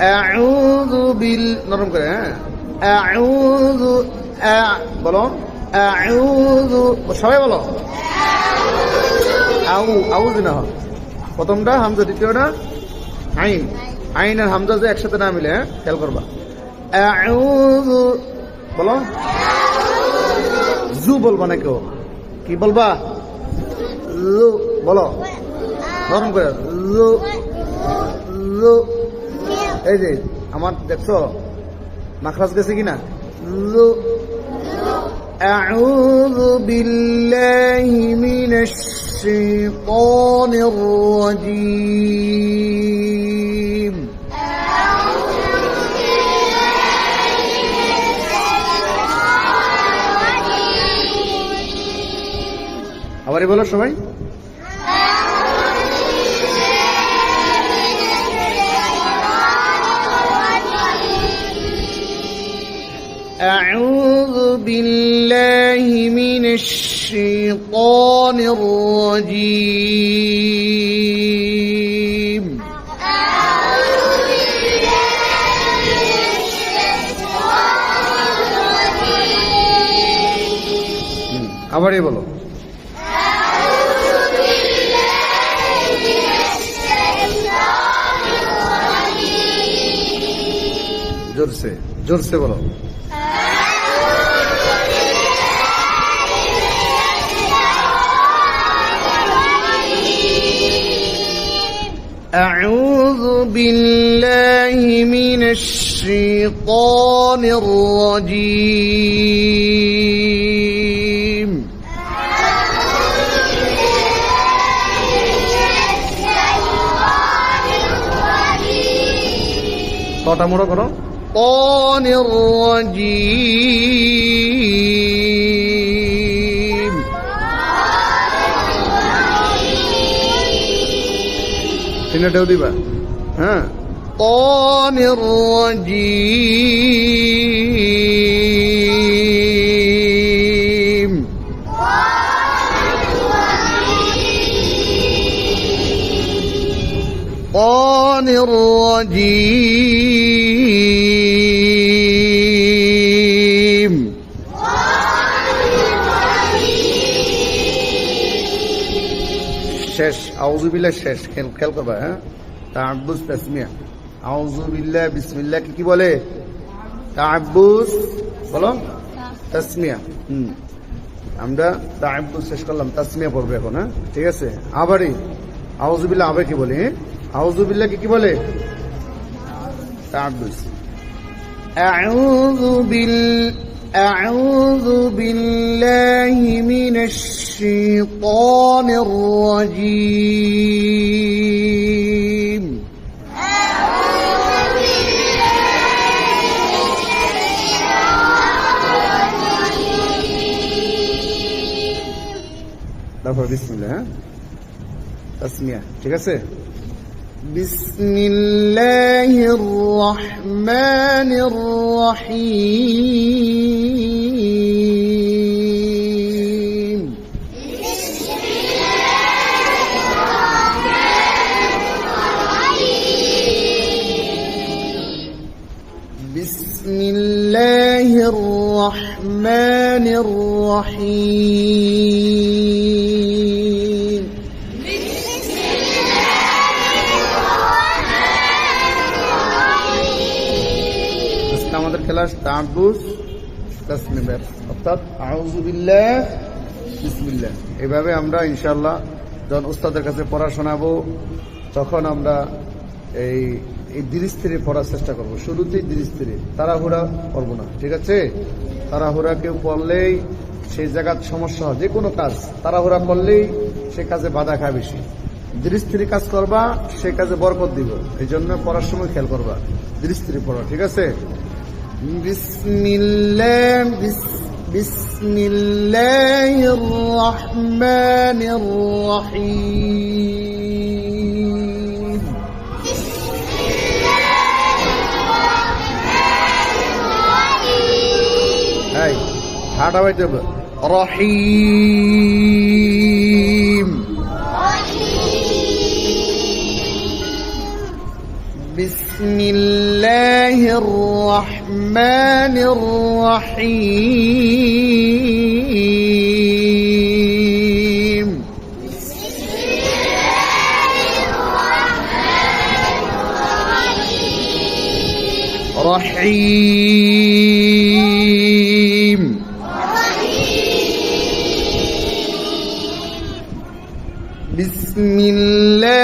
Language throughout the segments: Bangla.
আউযু বিল নরম করে হ্যাঁ? আউযু বলো। আউযু সবাই বলো। আউ আউযু না। প্রথমটা হামজা, দ্বিতীয়টা আইন। আইন আর হামজা যে একসাথে না মিলে হ্যাঁ? খেয়াল করবা। আউযু বলো। জু বলবা না কেউ। কি বলবা? লু বলো। নরম করে। লু লু এই যে আমার দেখছো মাখরাজ গেছে কিনা লু أعوذ بالله من الشيطان الرجيم আবারই বলো সবাই أعوذ بالله من الشيطان الرجيم হুম, আবারই বলো জোরসে জোরসে বলো بالله من الشيطان الرجيم কটা মোড়ো করো قان الرجيم তিনটাও দিবা হ্যাঁ قان الرجيم قان الرجيم শেষ আউজুবিল্লাহ শেষ খেল খেল করবা হ্যাঁ তাহাব্বুস তাসমিয়া আউজুবিল্লাহ বিসমিল্লাহ কি কি বলে তাহাব্বুস বলো তাসমিয়া হুম আমরা তাহাব্বুস শেষ করলাম তাসমিয়া পড়বে এখন হ্যাঁ ঠিক আছে আবারই আউজুবিল্লাহ আবার কি বলে আউজুবিল্লাহ কি কি বলে তাহাব্বুস أعوذ بال أعوذ بالله من الشيطان الرجيم তারপর বিসমিল্লাহ হ্যাঁ তাসমিয়া ঠিক আছে بسم الله الرحمن الرحيم بسم الله الرحمن الرحيم আমাদের তাসমিমের অর্থাৎ আউজুবিল্লাহ এভাবে আমরা ইনশাল্লাহ যখন উস্তাদের কাছে পড়া শোনাবো, তখন আমরা এই এই পড়ার চেষ্টা করব। শুরুতেই ধীরে তাড়াহুড়া করব না, ঠিক আছে? তাড়াহুড়া কেউ পড়লেই সেই জায়গার সমস্যা হয় যে কোনো কাজ। তাড়াহুড়া করলেই সে কাজে বাধা খায় বেশি। ধীরে কাজ করবা, সে কাজে বরকত দিব। এই জন্য পড়ার সময় খেয়াল করবা ধীরে পড়া, ঠিক আছে? بسم الله بس بسم الله الرحمن الرحيم. بسم الله الرحمن الرحيم. هاي هذا رحيم بسم الله الرحمن الرحيم. بسم الله الرحمن الرحيم رحيم. بسم الله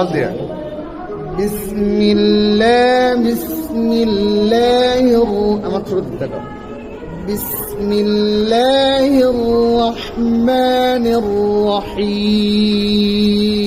الوضع يعني. بسم الله بسم الله الر... بسم الله الرحمن الرحيم.